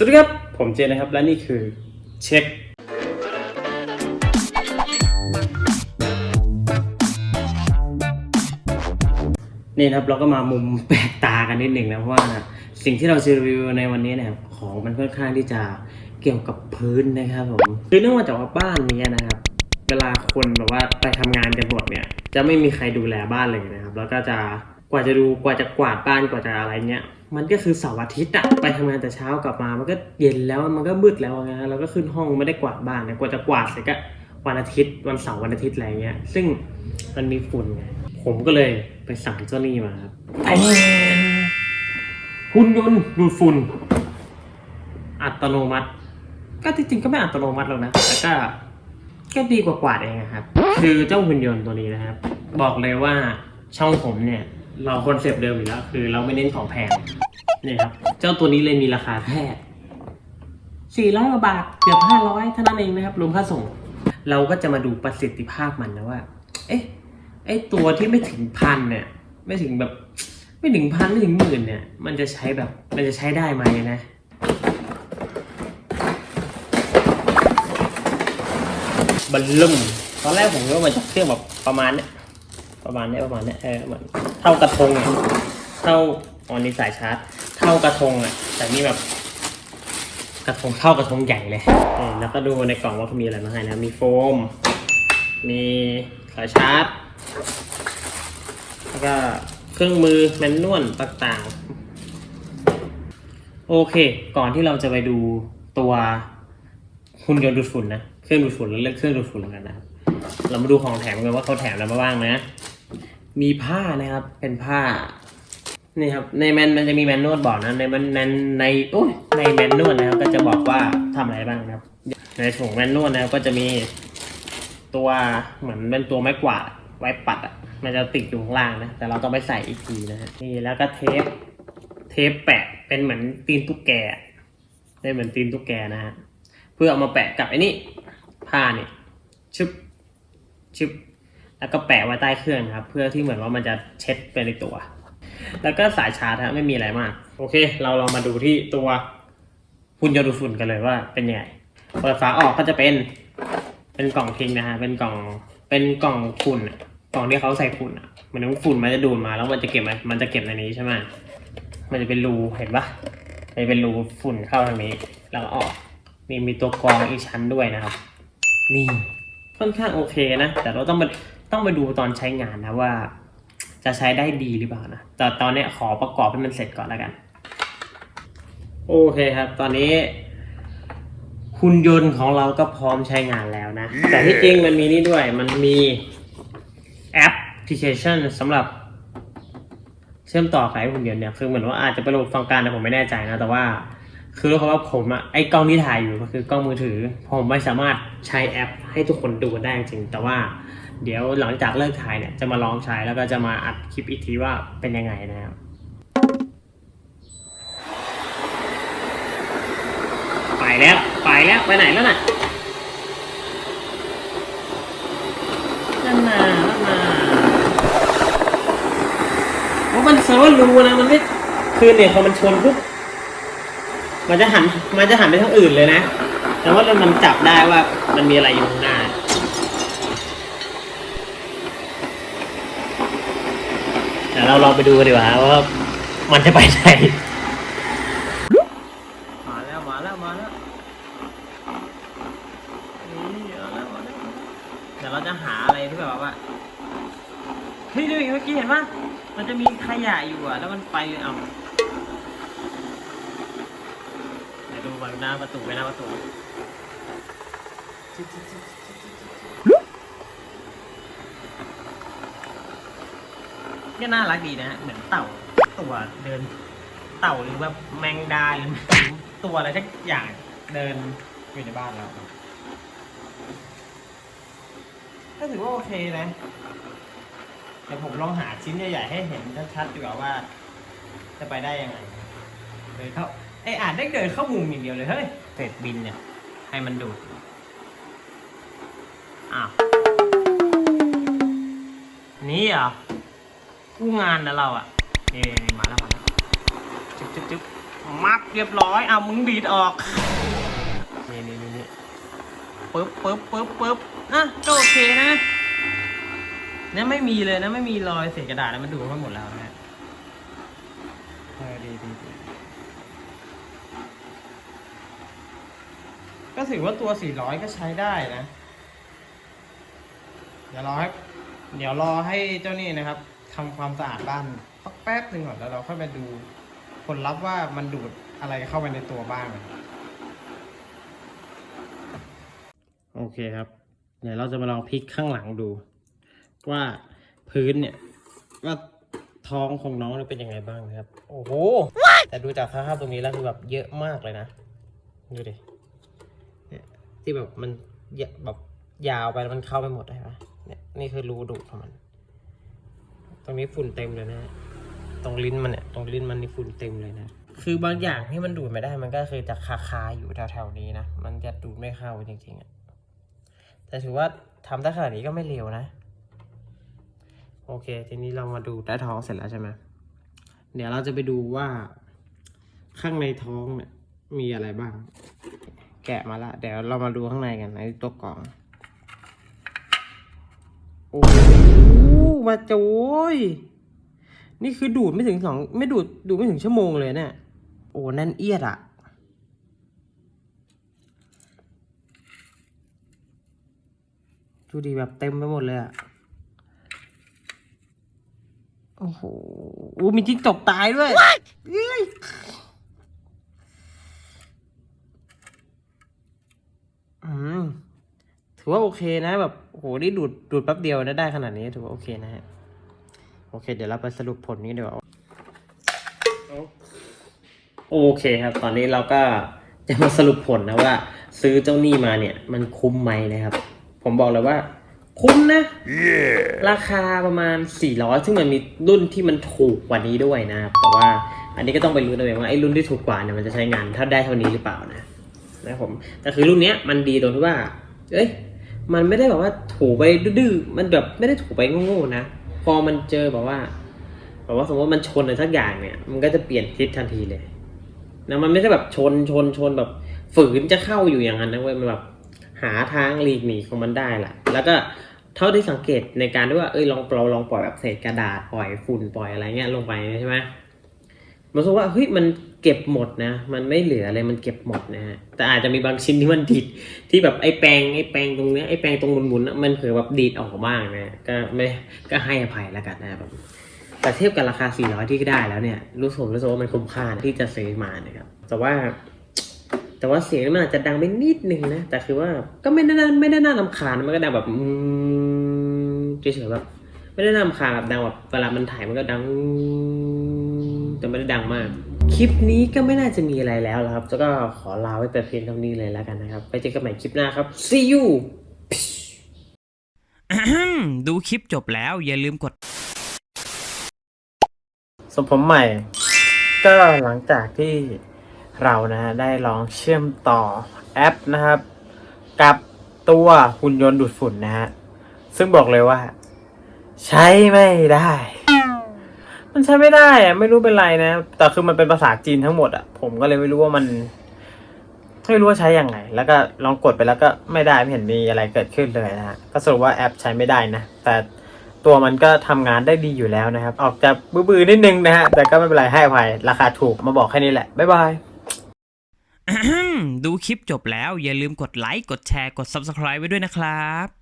สวัสดีครับ ผมเจนนะครับ และนี่คือเช็ค นี่นะครับเราก็มามุมแปลกตากันนิดหนึ่งนะเพราะว่าสิ่งที่เราจะรีวิวในวันนี้เนี่ยของมันค่อนข้างที่จะเกี่ยวกับพื้นนะครับผมคือเนื่องมาจากว่าบ้านเนี้ยนะครับ เวลาคนแบบว่าไปทำงานกันหมดเนี่ย จะไม่มีใครดูแลบ้านเลยนะครับ แล้วก็จะกว่าจะดูกว่าจะกวาดบ้านกว่าจะอะไรเงี้ย มันก็คือเสาร์อาทิตย์อะไปทำงานแต่เช้ากลับมา มันก็เย็นแล้วมันก็มืดแล้วนะเราก็ขึ้นห้องไม่ได้กวาดบ้านนะกว่าจะกวาดเสร็จก็วันอาทิตย์วันเสาร์วันอาทิตย์อะไรเงี้ย ซึ่งมันมีฝุ่นไงผมก็เลยไปสั่งเจ้านี่มาครับหุ่นยนต์ดูดฝุ่นอัตโนมัติ ก็ที่จริงก็ไม่อัตโนมัติหรอกนะแต่ก็ก็ดีกว่ากวาดเองอะครับ คือเจ้าหุ่นยนต์ตัวนี้นะครับ บอกเลยว่าช่องผมเนี่ย เราคอนเซปต์เดิมอยู่แล้วคือเราไม่เน้นของแพงนี่ครับ เจ้าตัวนี้เลยมีราคาแค่400กว่าบาทเกือบ500เท่านั้นเองนะครับรวมค่าส่ง เราก็จะมาดูประสิทธิภาพมันนะว่า เอ๊ะไอตัวที่ไม่ถึงพันเนี่ย ไม่ถึงแบบ ไม่ถึงพันไม่ถึงหมื่นเนี่ย มันจะใช้แบบ มันจะใช้ได้ไหมนะบันลุ่มตอนแรกผมก็มาจากเครื่องแบบประมาณเนี้ย ประมาณนี้ประมาณนี้เออเหมือนเท่ากระทงอะเท่าอ๋อนี่สายชาร์จ เท่ากระทงอะ แต่นี่แบบ กระทงเท่ากระทงใหญ่เลยเออแล้วก็ดูในกล่องว่าเขามีอะไรมาให้นะ มีโฟม มีสายชาร์จ แล้วก็เครื่องมือแมนนวลต่างๆ โอเค ก่อนที่เราจะไปดูตัวหุ่นยนต์ดูดฝุ่นนะ เครื่องดูดฝุ่นแล้วเลือกเครื่องดูดฝุ่นแล้วกันนะครับเรามาดูของแถมกันว่าเขาแถมอะไรมาบ้างนะ มีผ้านะครับ เป็นผ้า นี่ครับ ในแมนมันจะมีแมนนวลบอกนะ ในมันในในโอ้ยในแมนนวลนะครับ ก็จะบอกว่าทำอะไรบ้างนะครับ ในถุงแมนนวลนะครับก็จะมีตัวเหมือนเป็นตัวไม้กวาดไว้ปัดอะ มันจะติดอยู่ข้างล่างนะ แต่เราต้องไปใส่อีกทีนะฮะ นี่แล้วก็เทป เทปแปะ เป็นเหมือนตีนตุ๊กแกอะเป็นเหมือนตีนตุ๊กแกนะฮะ เพื่อเอามาแปะกับไอ้นี่ผ้าเนี่ยชึบชึบ แล้วก็แปะไว้ใต้เครื่องครับ เพื่อที่เหมือนว่ามันจะเช็ดไปในตัว แล้วก็สายชาร์จฮะไม่มีอะไรมาก โอเค เราลองมาดูที่ตัวหุ่นยนต์ดูดฝุ่นกันเลยว่าเป็นยังไงเปิดฝาออกก็จะเป็น เป็นกล่องทิ้งนะฮะเป็นกล่องเป็นกล่องฝุ่นกล่องที่เขาใส่ฝุ่นอะเหมือนว่าฝุ่นมันจะดูดมาแล้วมันจะเก็บมันจะเก็บในนี้ใช่ไหมมันจะเป็นรูเห็นปะมันจะเป็นรูฝุ่นเข้าทางนี้ แล้วก็ออกนี่มีตัวกรองอีกชั้นด้วยนะครับ นี่ค่อนข้างโอเคนะ แต่เราต้องมา ต้องมาดูตอนใช้งานนะว่า จะใช้ได้ดีหรือเปล่านะแต่ตอนเนี้ยขอประกอบให้มันเสร็จก่อนแล้วกัน โอเคครับ ตอนนี้หุ่นยนต์ของเราก็พร้อมใช้งานแล้วนะ แต่ที่จริงมันมีนี่ด้วย มันมีแอปพลิเคชันสำหรับเชื่อมต่อกับไอ้หุ่นยนต์เนี่ย คือเหมือนว่าอาจจะเป็นระบบฟังการแต่ผมไม่แน่ใจนะ แต่ว่า คือเพราะว่าผมอะไอ้กล้องที่ถ่ายอยู่ก็คือกล้องมือถือ ผมไม่สามารถใช้แอปให้ทุกคนดูได้จริง แต่ว่า เดี๋ยวหลังจากเลิกถ่ายเนี่ยจะมาลองใช้แล้วก็จะมาอัดคลิปอีกทีว่าเป็นยังไงนะครับไปแล้วไปแล้วไปไหนแล้วน่ะนั่นน่ะนั่นน่ะเพราะมันเซอร์รู้นะมันไม่คือเนี่ยพอมันชนปุ๊บมันจะหันมันจะหันไปทางอื่นเลยนะ แต่ว่ามันจับได้ว่ามันมีอะไรอยู่ข้างหน้า เราลองไปดูกันดีกว่าว่ามันจะไปไหนมาแล้วมาแล้วมาแล้วนี่มาแล้วมาแล้วเดี๋ยวเราจะหาอะไรที่แบบว่าเฮ้ยดูอีกเมื่อกี้เห็นปะมันจะมีขยะอยู่อะ แล้วมันไปเอาเดี๋ยวดูไปหน้าประตูไปหน้าประตู เนี่ยน่ารักดีนะฮะเหมือนเต่าตัวเดิน เต่าหรือแบบแมงดาหรือตัวอะไรสักอย่างเดินอยู่ในบ้านเราก็ถือว่าโอเคนะเดี๋ยวผมลองหาชิ้นใหญ่ๆให้เห็นชัดๆดีกว่าว่า จะไปได้ยังไงเดินเข้าไออ่านได้เดินเข้ามุมอย่างเดียวเลยเฮ้ยเศษบินเนี่ย ให้มันดูดอ้าวนี่เหรอ กู้งานนะเราอะนี่มาแล้วมาแล้วจุ๊บจุ๊บจุ๊บมักเรียบร้อยเอามึงดีดออกนี่นี่นี่ปึ๊บปึ๊บปึ๊บปึ๊บอะก็โอเคนะเนี่ยไม่มีเลยนะไม่มีรอยเศษกระดาษนะมันดูดไปหมดแล้วนะเออดีดีดีก็ถือว่าตัว 400 ก็ใช้ได้นะ เดี๋ยวรอให้เดี๋ยวรอให้เจ้านี่นะครับ ทำความสะอาดบ้านสักแป๊บหนึ่งก่อนแล้วเราค่อยมาดูผลลัพธ์ว่ามันดูดอะไรเข้าไปในตัวบ้างโอเคครับเดี๋ยวเราจะมาลองพลิกข้างหลังดู ว่าพื้นเนี่ยว่าท้องของน้องเนี่ยเป็นยังไงบ้างนะครับ โอ้โห แต่ดูจากสภาพตรงนี้แล้วคือแบบเยอะมากเลยนะ ดูดิเนี่ยที่แบบมันเยอะแบบยาวไปแล้วมันเข้าไปหมดเลยปะเนี่ยนี่คือรูดูดของมันต รงนี้ฝุ่นเต็มเลยนะตรงลิ้นมันเนี่ยตรงลิ้นมันนี่ฝุ่นเต็มเลยนะ คือบางอย่างที่มันดูดไม่ได้มันก็คือจะคาคาๆอยู่แถวๆนี้นะ มันจะดูดไม่เข้าจริงๆอะแต่ถือว่าทำได้ขนาดนี้ก็ไม่เลวนะ โอเค ทีนี้เรามาดูใต้ท้องเสร็จแล้วใช่ไหมเดี๋ยวเราจะไปดูว่าข้างในท้องเนี่ยมีอะไรบ้าง แกะมาละ เดี๋ยวเรามาดูข้างในกันในตัวกล่อง โอ้ โหมาโจยนี่คือดูดไม่ถึงสองไม่ดูดดูดไม่ถึงชั่วโมงเลยเนี่ยโอ้แน่นเอียดอะดูดีแบบเต็มไปหมดเลยอะโอ้โหอู้มีจิ้งจกตายด้วยเอ้ยอืม ถือว่าโอเคนะแบบโอ้โหนี่ดูดดูดแป๊บเดียวนะได้ขนาดนี้ถือว่าโอเคนะฮะโอเค เดี๋ยวเราไปสรุปผลนี้ดีกว่าโอเคครับ ตอนนี้เราก็จะมาสรุปผลนะว่า ซื้อเจ้าหนี้มาเนี่ย มันคุ้มไหมนะครับ ผมบอกเลยว่า คุ้มนะราคาประมาณ 400 ซึ่งมันมีรุ่นที่มันถูกกว่านี้ด้วยนะครับแต่ว่าอันนี้ก็ต้องไปรู้ตัวเองว่าไอ้รุ่นที่ถูกกว่าเนี่ยมันจะใช้งานเท่าได้เท่านี้หรือเปล่านะนะครับผมแต่คือรุ่นเนี้ยมันดีตรงที่ว่า เอ้ย มันไม่ได้แบบว่าถูไปดื้อมันแบบไม่ได้ถูไปโง่ๆนะ พอมันเจอแบบว่าแบบว่าสมมติมันชนอะไรสักอย่างเนี่ย มันก็จะเปลี่ยนทิศทันทีเลยนะมันไม่ใช่แบบชนชนชนแบบฝืนจะเข้าอยู่อย่างนั้นนะเว้ยมันแบบหาทางหลีกหนีของมันได้แหละแล้วก็เท่าที่สังเกตในการที่ว่าเอ้ยลองเราลองปล่อยแบบเศษกระดาษปล่อยฝุ่นปล่อยอะไรเงี้ยลงไปใช่ไหม มันรู้สึกว่าเฮ้ยมันเก็บหมดนะ มันไม่เหลืออะไรมันเก็บหมดนะฮะแต่อาจจะมีบางชิ้นที่มันดิดที่แบบไอ้แปรงไอ้แปรงตรงเนี้ยไอ้แปรงตรงหมุนๆน่ะมันเผลอแบบดีดออกบ้างนะก็ไม่ก็ให้อภัยแล้วกันนะครับแต่เทียบกับราคา 400 ที่ได้แล้วเนี่ยรู้สึกรู้สึกว่ามันคุ้มค่าที่จะซื้อมานะครับแต่ว่า แต่ว่าเสียงมันอาจจะดังไปนิดนึงนะแต่คือว่าก็ไม่ได้น่าไม่ได้น่ารำคาญมันก็ดังแบบอืมเฉยๆแบบไม่ได้น่ารำคาญแบบดังแบบเวลามันถ่ายมันก็ดัง แต่ไม่ได้ดังมาก คลิปนี้ก็ไม่น่าจะมีอะไรแล้วละครับ แล้วก็ขอลาไว้แต่เพียงเท่านี้เลยแล้วกันนะครับ ไปเจอกันใหม่คลิปหน้าครับ see you ดูคลิปจบแล้วอย่าลืมกดสมผมใหม่ ก็หลังจากที่เรานะฮะได้ลองเชื่อมต่อแอปนะครับ กับตัวหุ่นยนต์ดูดฝุ่นนะฮะ ซึ่งบอกเลยว่า ใช้ไม่ได้ มันใช้ไม่ได้อะไม่รู้เป็นไรนะ แต่คือมันเป็นภาษาจีนทั้งหมดอะผมก็เลยไม่รู้ว่ามันไม่รู้ว่าใช้ยังไง แล้วก็ลองกดไปแล้วก็ไม่ได้ไม่เห็นมีอะไรเกิดขึ้นเลยนะฮะก็สรุปว่าแอปใช้ไม่ได้นะ แต่ตัวมันก็ทำงานได้ดีอยู่แล้วนะครับ ออกจะบื้อๆนิดนึงนะฮะ แต่ก็ไม่เป็นไรให้อภัยราคาถูกมาบอกแค่นี้แหละ บ๊ายบาย ดูคลิปจบแล้วอย่าลืมกดไลค์ กดแชร์ กด Subscribe ไว้ด้วยนะครับ